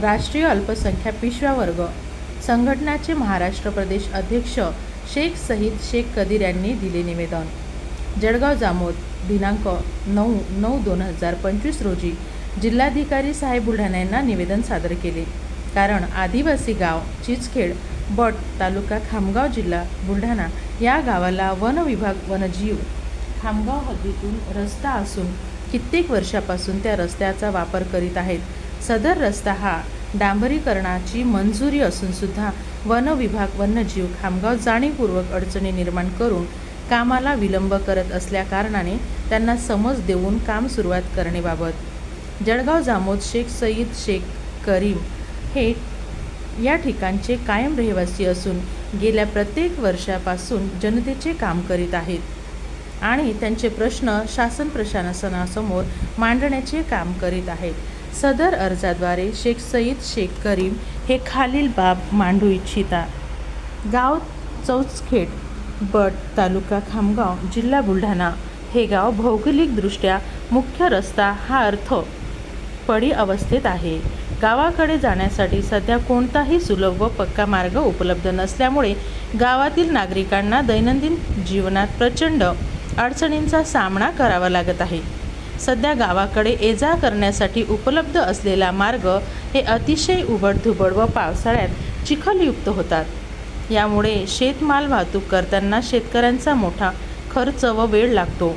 राष्ट्रीय अल्पसंख्या पिशव्या वर्ग. संघटनाचे महाराष्ट्र प्रदेश अध्यक्ष शेख सहीद शेख कदीर यांनी दिले निवेदन. जळगाव जामोद दिनांक नऊ नऊ दोन हजार पंचवीस रोजी जिल्हाधिकारी साहेब बुलढाणा यांना निवेदन सादर केले. कारण आदिवासी गाव चिचखेड बट तालुका खामगाव जिल्हा बुलढाणा या गावाला वन विभाग वनजीव खामगाव हद्दीतून रस्ता असून कित्येक वर्षापासून त्या रस्त्याचा वापर करीत आहेत. सदर रस्ता हा डांबरीकरणाची मंजुरी असूनसुद्धा वन विभाग वन्यजीव खामगाव जाणीवपूर्वक अडचणी निर्माण करून कामाला विलंब करत असल्याकारणाने त्यांना समज देऊन काम सुरुवात करणेबाबत जळगाव जामोद शेख सईद शेख करीम हे या ठिकाणचे कायम रहिवासी असून गेल्या प्रत्येक वर्षापासून जनतेचे काम करीत आहेत आणि त्यांचे प्रश्न शासन प्रशासनासमोर मांडण्याचे काम करीत आहेत. सदर अर्जाद्वारे शेख सईद शेख करीम हे खालील बाब मांडू इच्छिता. गाव चौचखेड बट तालुका खामगाव जिल्हा बुलढाणा. हे गाव भौगोलिकदृष्ट्या मुख्य रस्ता हा अर्थ पडी अवस्थेत आहे. गावाकडे जाण्यासाठी सध्या कोणताही सुलभ व पक्का मार्ग उपलब्ध नसल्यामुळे गावातील नागरिकांना दैनंदिन जीवनात प्रचंड अडचणींचा सामना करावा लागत आहे. सध्या गावाकडे ये जा करण्यासाठी उपलब्ध असलेला मार्ग हे अतिशय उबडधुबड व पावसाळ्यात चिखलयुक्त होतात. यामुळे शेतमाल वाहतूक करताना शेतकऱ्यांचा मोठा खर्च व वेळ लागतो.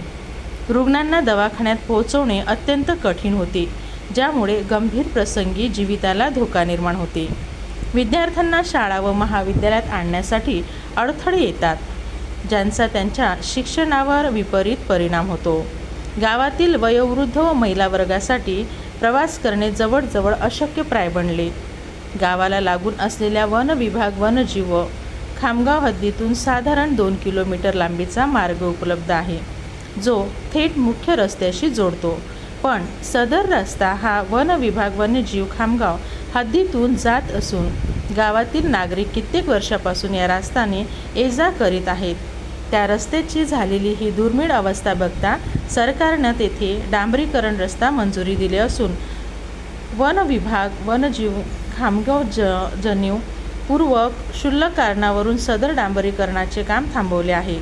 रुग्णांना दवाखान्यात पोहोचवणे अत्यंत कठीण होते ज्यामुळे गंभीर प्रसंगी जीविताला धोका निर्माण होते. विद्यार्थ्यांना शाळा व महाविद्यालयात आणण्यासाठी अडथळे येतात ज्यांचा त्यांच्या शिक्षणावर विपरीत परिणाम होतो. गावातील वयोवृद्ध व महिला वर्गासाठी प्रवास करणे जवळजवळ अशक्यप्राय बनले. गावाला लागून असलेल्या वन विभाग वनजीव खामगाव हद्दीतून साधारण दोन किलोमीटर लांबीचा मार्ग उपलब्ध आहे जो थेट मुख्य रस्त्याशी जोडतो. पण सदर रस्ता हा वन विभाग वन्यजीव खामगाव हद्दीतून जात असून गावातील नागरिक कित्येक वर्षापासून या रस्त्याने ये जा करीत आहेत. त्या रस्त्याची झालेली ही दुर्मिळ अवस्था बघता सरकारनं तेथे डांबरीकरण रस्ता मंजुरी दिली असून वन विभाग वनजीव खामगाव ज जनीव पूर्वक क्षुल्लक कारणावरून सदर डांबरीकरणाचे काम थांबवले आहे.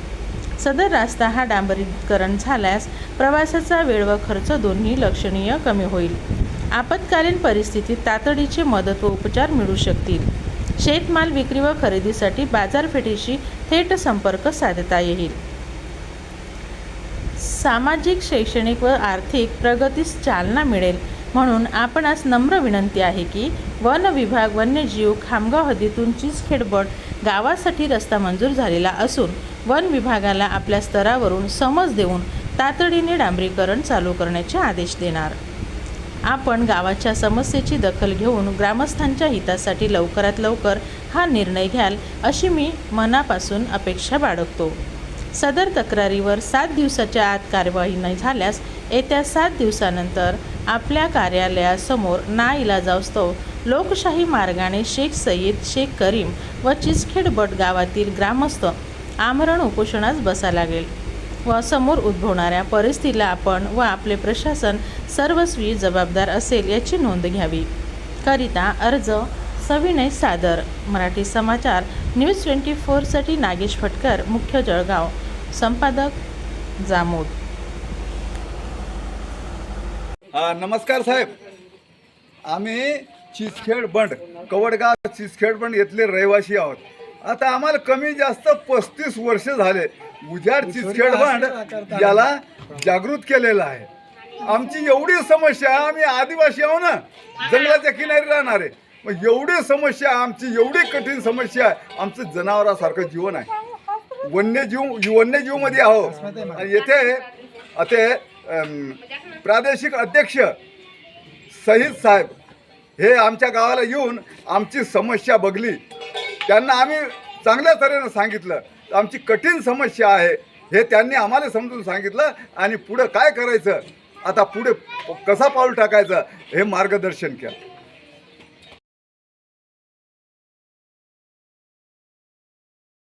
सदर रस्ता हा डांबरीकरण झाल्यास प्रवासाचा वेळ व खर्च दोन्ही लक्षणीय कमी होईल. आपत्कालीन परिस्थितीत तातडीची मदत व उपचार मिळू शकतील. शेतमाल विक्री व खरेदीसाठी बाजारपेठेशी थेट संपर्क साधता येईल. सामाजिक शैक्षणिक व आर्थिक प्रगतीस चालना मिळेल म्हणून आपणास नम्र विनंती आहे की वन विभाग वन्यजीव खामगाव हद्दीतून चिचखेडबट गावासाठी रस्ता मंजूर झालेला असून वन विभागाला आपल्या स्तरावरून समज देऊन तातडीने डांबरीकरण चालू करण्याचे आदेश देणार. आपण गावाच्या समस्येची दखल घेऊन ग्रामस्थांच्या हितासाठी लवकरात लवकर हा निर्णय घ्याल अशी मी मनापासून अपेक्षा बाळगतो. सदर तक्रारीवर सात दिवसाच्या आत कार्यवाही नाही झाल्यास येत्या सात दिवसानंतर आपल्या कार्यालयासमोर ना इलाजास्तव लोकशाही मार्गाने शेख सय्यद शेख करीम व चिचखेड बट गावातील ग्रामस्थ आमरण उपोषणास बसा लागेल. व समोर उद्भवणाऱ्या परिस्थितीला आपण व आपले प्रशासन सर्वस्वी जबाबदार असेल याची नोंद घ्यावी. करिता अर्ज सविनय सादर. मराठी समाचार न्यूज ट्वेंटी फोरसाठी नागेश फटकर मुख्य जळगाव. संपादक जामोद. नमस्कार साहेब. आम्ही चिचखेड बंड कवडगाव चिचखेड बंड येथले रहिवासी आहोत. आता आम्हाला कमी जास्त पस्तीस वर्ष झाले. उजाड चिचखेड बंड याला जागृत केलेलं आहे. आमची एवढी समस्या आम्ही आदिवासी आहो ना जंगलाच्या किनारी राहणार मग एवढी समस्या आमची एवढी कठीण समस्या आहे आमचं जनावरासारखं जीवन आहे. वन्यजीव वन्यजीवमध्ये आहो. आणि येथे ते अम, प्रादेशिक अध्यक्ष सहीद साहेब हे आमच्या गावाला येऊन आमची समस्या बघली. त्यांना आम्ही चांगल्या तऱ्हेनं सांगितलं आमची कठीण समस्या आहे हे त्यांनी आम्हाला समजून सांगितलं आणि पुढं काय करायचं आता पुढे कसा पाऊल टाकायचं हे मार्गदर्शन केलं.